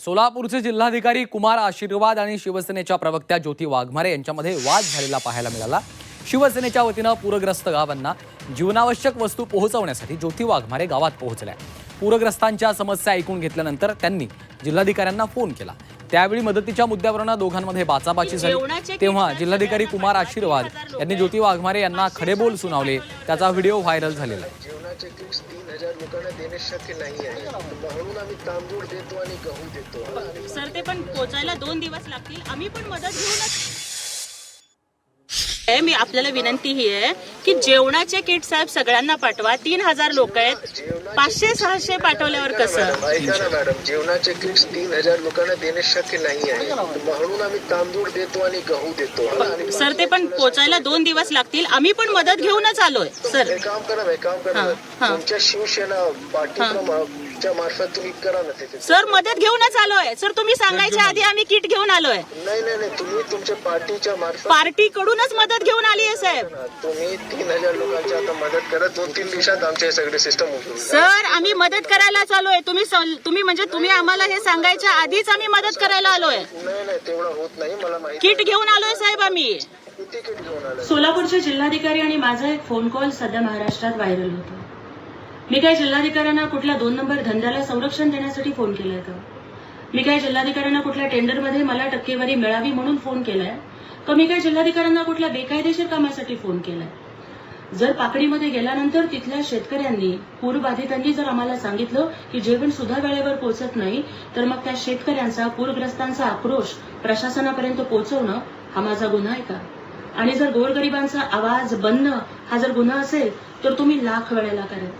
सोलापूरचे जिल्हाधिकारी कुमार आशीर्वाद आणि शिवसेनेच्या प्रवक्त्या ज्योती वाघमारे यांच्यामध्ये वाद झालेला पाहायला मिळाला. शिवसेनेच्या वतीनं पूरग्रस्त गावांना जीवनावश्यक वस्तू पोहोचवण्यासाठी ज्योती वाघमारे गावात पोहोचल्या. पूरग्रस्तांच्या समस्या ऐकून घेतल्यानंतर त्यांनी जिल्हाधिकाऱ्यांना फोन केला. त्यावेळी मदतीच्या मुद्द्यावरून दोघांमध्ये बाचाबाची झाली. तेव्हा जिल्हाधिकारी कुमार आशीर्वाद यांनी ज्योती वाघमारे यांना खडेबोल सुनावले. त्याचा व्हिडिओ व्हायरल झालेला आहे. हजार लोकांना देणे शक्य नाही आहे म्हणून आम्ही तांदूळ देतो आणि गहू देतो सर ते पण पोचायला दोन दिवस लागतील आम्ही पण मदत घेऊनच. मी आपल्याला विनंती ही आहे की जेवणाचे किट साहेब सगळ्यांना पाठवा. तीन हजार लोक आहेत. पाचशे सहाशे पाठवल्यावर कसं? ऐका ना मॅडम जेवणाचे किट्स तीन हजार लोकांना देणे शक्य नाही आहे. म्हणून आम्ही तांदूळ देतो आणि गहू देतो. आणि सर ते पण पोचायला दोन दिवस लागतील. आम्ही पण मदत घेऊनच आलोय सर. हे काम करा हे काम करा हा, हा. तुमच्या शिवसेना पार्टीच्या मार्फत तुम्ही करा ना तिथे. सर मदत घेऊनच आलोय. सर तुम्ही सांगायच्या आधी आम्ही किट घेऊन आलोय. नाही नाही नाही. तुम्ही तुमच्या पार्टीच्या मार्फत पार्टी कडूनच मदत घेऊन आली आहे साहेब. तुम्ही तीन हजार लोकांची आता मदत करा दोन तीन दिवसात आमचे सगळे सिस्टम सर आम्ही मदत करायला आलोय तुम्ही तुम्ही म्हणजे तुम्ही आम्हाला हे सांगायच्या आधीच आम्ही मदत करायला आलोय. नाही नाही तेवढं होत नाही मला माहिती किट घेऊन आलोय साहेब आम्ही. किती किट घेऊन आला सोलापूरचे जिल्हाधिकारी आणि माझा एक फोन कॉल सध्या महाराष्ट्रात व्हायरल होतो. मी काय जिल्हाधिकाऱ्यांना कुठल्या दोन नंबर धंद्याला संरक्षण देण्यासाठी फोन केलाय का? मी काय जिल्हाधिकाऱ्यांना कुठल्या टेंडरमध्ये मला टक्केवारी मिळावी म्हणून फोन केलाय? का मी काय जिल्हाधिकाऱ्यांना कुठल्या बेकायदेशीर कामासाठी फोन केलाय? जर पाकडीमध्ये गेल्यानंतर तिथल्या शेतकऱ्यांनी पूरबाधितांनी जर आम्हाला सांगितलं की जेवण सुद्धा वेळेवर पोहोचत नाही तर मग त्या शेतकऱ्यांचा पूरग्रस्तांचा आक्रोश प्रशासनापर्यंत पोहोचवणं हा माझा गुन्हा आहे का? आणि जर गोरगरिबांचा आवाज बनणं हा जर गुन्हा असेल तर तुम्ही लाख वेळेला करेल.